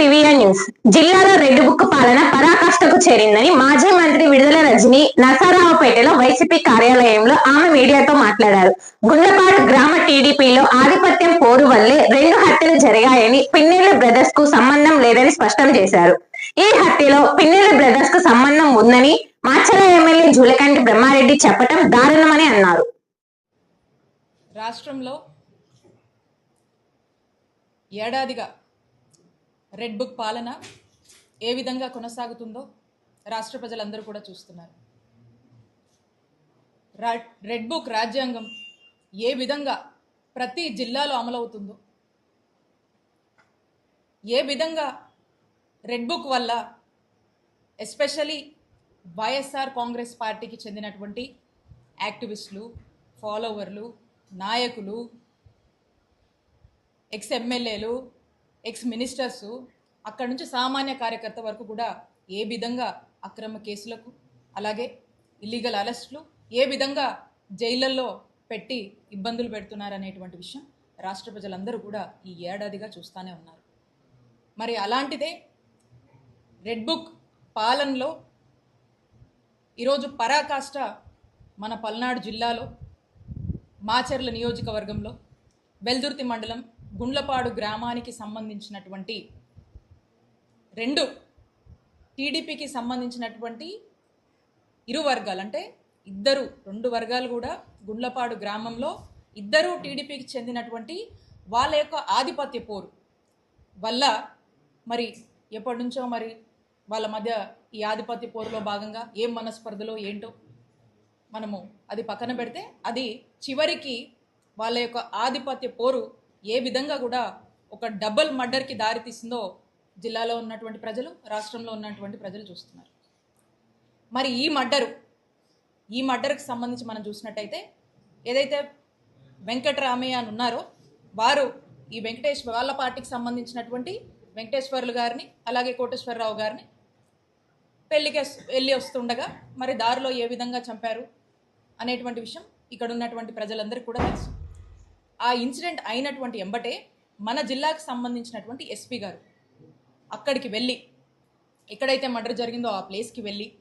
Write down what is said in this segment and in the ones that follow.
PVN news. జిల్లాలో red book పాలన పరాకాష్ఠకు చేరిందని మాజీ మంత్రి విడుదల రజని నరసరావుపేటలో వైసీపీ కార్యాలయంలో ఆమె మీడియాతో మాట్లాడారు. గుండపాడు గ్రామ టీడీపీలో ఆధిపత్యం పోరు వల్లే రెండు హత్యలు జరిగాయని పిన్నెల్లి బ్రదర్స్కు సంబంధం లేదని స్పష్టం చేశారు. ఈ హత్యలో పిన్నెల్లి బ్రదర్స్కు సంబంధం ఉందని మాచల ఎమ్మెల్యే జూలకంటి బ్రహ్మారెడ్డి చెప్పటం దారుణమని అన్నారు. రాష్ట్రంలో ఏడాదిగా రెడ్ బుక్ పాలన ఏ విధంగా కొనసాగుతుందో రాష్ట్ర ప్రజలందరూ కూడా చూస్తున్నారు. రెడ్ బుక్ రాజ్యాంగం ఏ విధంగా ప్రతి జిల్లాలో అమలవుతుందో ఏ విధంగా రెడ్ బుక్ వల్ల ఎస్పెషలీ వైఎస్ఆర్ కాంగ్రెస్ పార్టీకి చెందినటువంటి యాక్టివిస్టులు ఫాలోవర్లు నాయకులు ఎక్స్ ఎమ్మెల్యేలు ఎక్స్ మినిస్టర్స్ అక్కడి నుంచి సామాన్య కార్యకర్త వరకు కూడా ఏ విధంగా అక్రమ కేసులకు అలాగే ఇల్లీగల్ అరెస్టులు ఏ విధంగా జైళ్ళల్లో పెట్టి ఇబ్బందులు పెడుతున్నారనేటువంటి విషయం రాష్ట్ర ప్రజలందరూ కూడా ఈ ఏడాదిగా చూస్తూనే ఉన్నారు. మరి అలాంటిదే రెడ్ బుక్ పాలనలో ఈరోజు పరాకాష్ట మన పల్నాడు జిల్లాలో మాచర్ల నియోజకవర్గంలో వెల్దుర్తి మండలం గుండ్లపాడు గ్రామానికి సంబంధించినటువంటి రెండు టీడీపీకి సంబంధించినటువంటి ఇరు వర్గాలు అంటే ఇద్దరు రెండు వర్గాలు కూడా గుండ్లపాడు గ్రామంలో ఇద్దరు టీడీపీకి చెందినటువంటి వాళ్ళ యొక్క ఆధిపత్య పోరు వల్ల మరి ఎప్పటి నుంచో మరి వాళ్ళ మధ్య ఈ ఆధిపత్య పోరులో భాగంగా ఏం మనస్పర్ధలో ఏంటో మనము అది పక్కన పెడితే అది చివరికి వాళ్ళ యొక్క ఆధిపత్య పోరు ఏ విధంగా కూడా ఒక డబుల్ మర్డర్కి దారితీసిందో జిల్లాలో ఉన్నటువంటి ప్రజలు రాష్ట్రంలో ఉన్నటువంటి ప్రజలు చూస్తున్నారు. మరి ఈ మర్డరు ఈ మర్డర్కి సంబంధించి మనం చూసినట్టయితే ఏదైతే వెంకటరామయ్య అని ఉన్నారో వారు ఈ వెంకటేశ్వర వాళ్ళ పార్టీకి సంబంధించినటువంటి వెంకటేశ్వర్లు గారిని అలాగే కోటేశ్వరరావు గారిని పెళ్ళికి వెళ్ళి వస్తుండగా మరి దారిలో ఏ విధంగా చంపారు అనేటువంటి విషయం ఇక్కడ ఉన్నటువంటి ప్రజలందరికీ కూడా తెలుసు. ఆ ఇన్సిడెంట్ అయినటువంటి ఎంబటే మన జిల్లాకు సంబంధించినటువంటి ఎస్పీ గారు. అక్కడికి వెళ్ళి ఎక్కడైతే మర్డర్ జరిగిందో ఆ ప్లేస్కి వెళ్ళి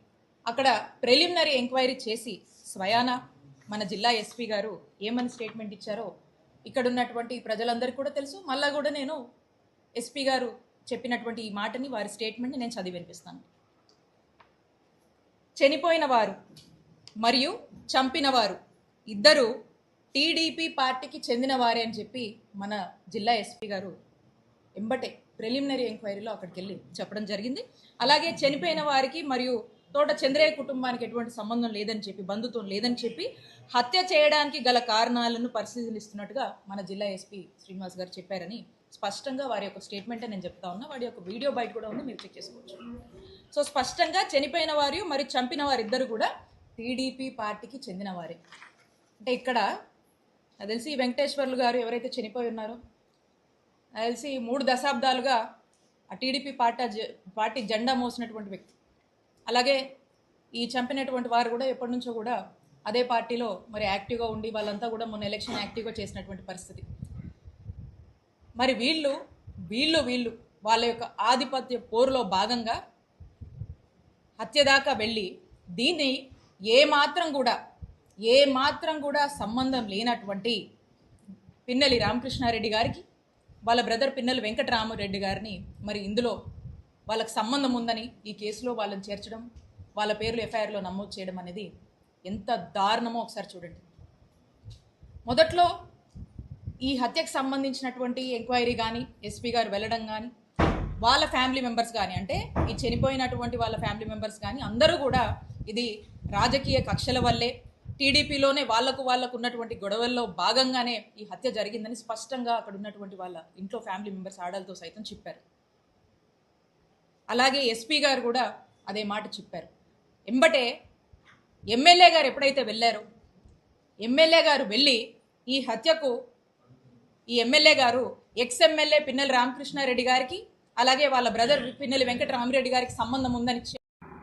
అక్కడ ప్రిలిమినరీ ఎంక్వైరీ చేసి స్వయాన మన జిల్లా ఎస్పీ గారు ఏమని స్టేట్మెంట్ ఇచ్చారో ఇక్కడ ఉన్నటువంటి ప్రజలందరికీ కూడా తెలుసు. మళ్ళా కూడా నేను ఎస్పీ గారు చెప్పినటువంటి ఈ మాటని వారి స్టేట్మెంట్ని నేను చదివి వినిపిస్తాను. చనిపోయిన వారు మరియు చంపినవారు ఇద్దరు టీడీపీ పార్టీకి చెందిన వారే అని చెప్పి మన జిల్లా ఎస్పీ గారు ఎంబటే ప్రిలిమినరీ ఎంక్వైరీలో అక్కడికి వెళ్ళి చెప్పడం జరిగింది. అలాగే చనిపోయిన వారికి మరియు తోట చంద్రయ్య కుటుంబానికి ఎటువంటి సంబంధం లేదని చెప్పి బంధుత్వం లేదని చెప్పి హత్య చేయడానికి గల కారణాలను పరిశీలిస్తున్నట్టుగా మన జిల్లా ఎస్పీ శ్రీనివాస్ గారు చెప్పారని స్పష్టంగా వారి యొక్క స్టేట్మెంటే నేను చెప్తా ఉన్నా. వారి యొక్క వీడియో బయట కూడా ఉంది మీరు చెక్ చేసుకోవచ్చు. సో స్పష్టంగా చనిపోయిన వారు మరియు చంపిన వారిద్దరు కూడా టీడీపీ పార్టీకి చెందిన వారే అంటే ఇక్కడ నాకు తెలిసి వెంకటేశ్వర్లు గారు ఎవరైతే చనిపోయి ఉన్నారో నాకు తెలిసి మూడు దశాబ్దాలుగా ఆ టీడీపీ పార్టీ పార్టీ జెండా మోసినటువంటి వ్యక్తి. అలాగే ఈ చంపినటువంటి వారు కూడా ఎప్పటి నుంచో కూడా అదే పార్టీలో మరి యాక్టివ్గా ఉండి వాళ్ళంతా కూడా మొన్న ఎలక్షన్ యాక్టివ్గా చేసినటువంటి పరిస్థితి. మరి వీళ్ళు వీళ్ళు వీళ్ళు వాళ్ళ యొక్క ఆధిపత్య పోరులో భాగంగా హత్య దాకా వెళ్ళి దీన్ని ఏ మాత్రం కూడా ఏ మాత్రం కూడా సంబంధం లేనటువంటి పిన్నెలి రామకృష్ణారెడ్డి గారికి వాళ్ళ బ్రదర్ పిన్నెలి వెంకటరామరెడ్డి గారిని మరి ఇందులో వాళ్ళకి సంబంధం ఉందని ఈ కేసులో వాళ్ళని చేర్చడం వాళ్ళ పేర్లు ఎఫ్ఐఆర్లో నమోదు చేయడం అనేది ఎంత దారుణమో ఒకసారి చూడండి. మొదట్లో ఈ హత్యకు సంబంధించినటువంటి ఎంక్వైరీ కానీ ఎస్పీ గారు వెళ్ళడం కానీ వాళ్ళ ఫ్యామిలీ మెంబర్స్ కానీ అంటే ఈ చనిపోయినటువంటి వాళ్ళ ఫ్యామిలీ మెంబర్స్ కానీ అందరూ కూడా ఇది రాజకీయ కక్షల వల్లే టీడీపీలోనే వాళ్ళకు వాళ్ళకు ఉన్నటువంటి గొడవల్లో భాగంగానే ఈ హత్య జరిగిందని స్పష్టంగా అక్కడ ఉన్నటువంటి వాళ్ళ ఇంట్లో ఫ్యామిలీ మెంబర్స్ ఆడలతో సైతం చెప్పారు. అలాగే ఎస్పీ గారు కూడా అదే మాట చెప్పారు. ఎంబటే ఎమ్మెల్యే గారు ఎప్పుడైతే వెళ్ళారో ఎమ్మెల్యే గారు వెళ్ళి ఈ హత్యకు ఈ ఎమ్మెల్యే గారు ఎక్స్ ఎమ్మెల్యే పిన్నెల రామకృష్ణారెడ్డి గారికి అలాగే వాళ్ళ బ్రదర్ పిన్నెల వెంకటరామరెడ్డి గారికి సంబంధం ఉందని